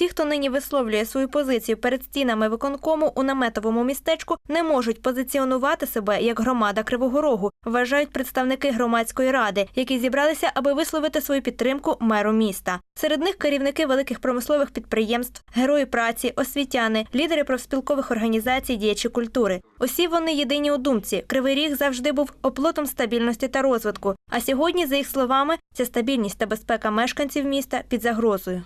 Ті, хто нині висловлює свою позицію перед стінами виконкому у наметовому містечку, не можуть позиціонувати себе як громада Кривого Рогу, вважають представники громадської ради, які зібралися, аби висловити свою підтримку меру міста. Серед них керівники великих промислових підприємств, герої праці, освітяни, лідери профспілкових організацій, діячі культури. Усі вони єдині у думці. Кривий Ріг завжди був оплотом стабільності та розвитку. А сьогодні, за їх словами, ця стабільність та безпека мешканців міста під загрозою.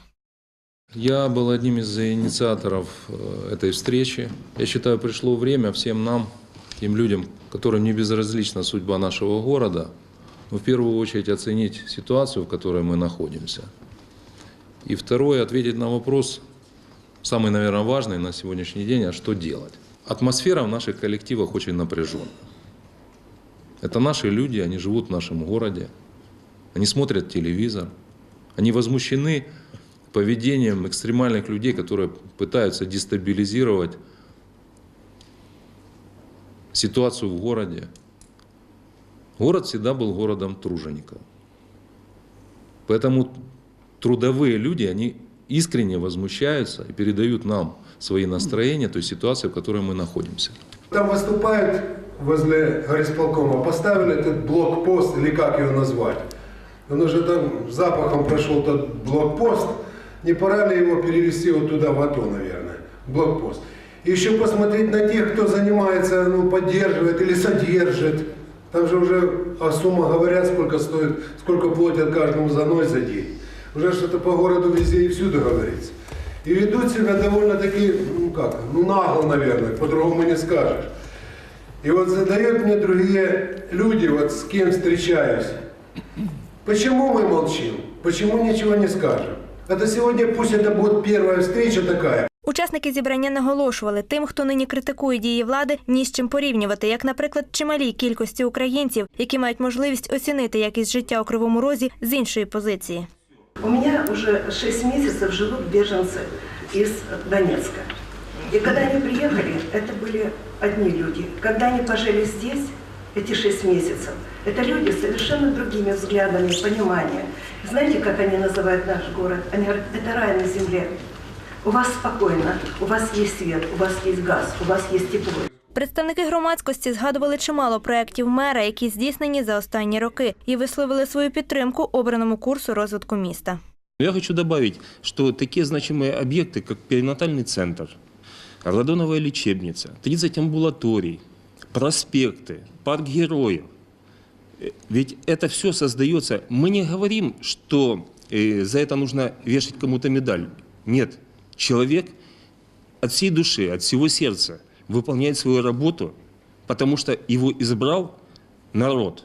Я был одним из инициаторов э, этой встречи. Я считаю, пришло время всем нам, тем людям, которым не безразлична судьба нашего города, ну, в первую очередь оценить ситуацию, в которой мы находимся. И второе, ответить на вопрос, самый, наверное, важный на сегодняшний день, а что делать? Атмосфера в наших коллективах очень напряженная. Это наши люди, они живут в нашем городе, они смотрят телевизор, они возмущены поведением экстремальных людей, которые пытаются дестабилизировать ситуацию в городе. Город всегда был городом тружеников. Поэтому трудовые люди, они искренне возмущаются и передают нам свои настроения той ситуации, в которой мы находимся. Там выступают возле горисполкома, поставили этот блокпост, или как его назвать. Он уже там запахом прошел тот блокпост, не пора ли его перевести вот туда, в АТО, наверное, блокпост. И еще посмотреть на тех, кто занимается, ну, поддерживает или содержит. Там же уже о суммах говорят, сколько стоит, сколько платят каждому за ночь, за день. Уже что-то по городу везде и всюду говорится. И ведут себя довольно-таки, ну как, ну нагло, наверное, по-другому не скажешь. И вот задают мне другие люди, вот с кем встречаюсь, почему мы молчим, почему ничего не скажем. Это сегодня, пусть это будет первая встреча такая, Учасники зібрання наголошували, тим, хто нині критикує дії влади, ні з чим порівнювати, як, наприклад, чималій кількості українців, які мають можливість оцінити якість життя у кривому розі з іншої позиції. У меня уже 6 месяцев живут беженцы из Донецка. И когда они приехали, это были одни люди. Когда они пожили здесь, эти 6 месяцев, это люди с совершенно другими взглядами, пониманием. Знаете, как они называют наш город? Они говорят, это рай на земле. У вас спокойно, у вас есть свет, у вас есть газ, у вас есть тепло. Представники громадськості згадували чимало проєктів мера, які здійснені за останні роки, і висловили свою підтримку обраному курсу розвитку міста. Я хочу добавить, что такие значимые объекты, как перинатальный центр, Родоновая лечебница, 30 амбулаторий, проспекты, парк героев, э, ведь это все создается. Мы не говорим, что э, за это нужно вешать кому-то медаль. Нет. Человек от всей души, от всего сердца выполняет свою работу, потому что его избрал народ.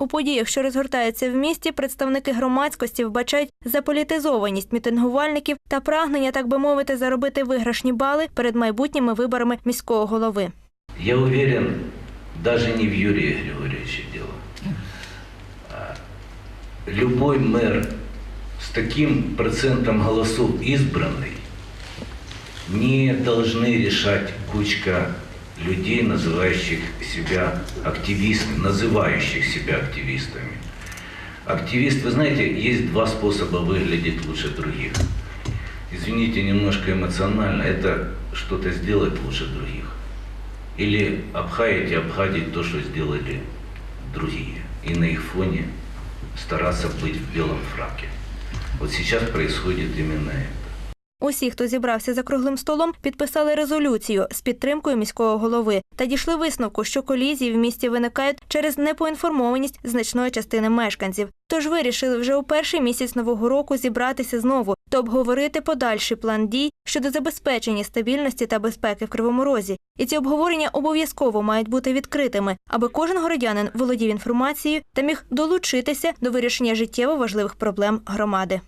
У подіях, що розгортаються в місті, представники громадськості вбачають заполітизованість мітингувальників та прагнення, так би мовити, заробити виграшні бали перед майбутніми виборами міського голови. Я уверен, даже не в Юрии Григорьевиче дело. А Любой мэр с таким процентом голосов избранный не должны решать кучка людей, называющих себя активистами, называющих себя активистами. Активист, вы знаете, есть два способа выглядеть лучше других. Извините, немножко эмоционально, это что-то сделать лучше других. Или обхаять и обхадить то, что сделали другие. И на их фоне стараться быть в белом фраке. Вот сейчас происходит именно это. Усі, хто зібрався за круглим столом, підписали резолюцію з підтримкою міського голови та дійшли висновку, що колізії в місті виникають через непоінформованість значної частини мешканців. Тож вирішили вже у перший місяць нового року зібратися знову та обговорити подальший план дій щодо забезпечення стабільності та безпеки в Кривому Розі. І ці обговорення обов'язково мають бути відкритими, аби кожен городянин володів інформацією та міг долучитися до вирішення життєво важливих проблем громади.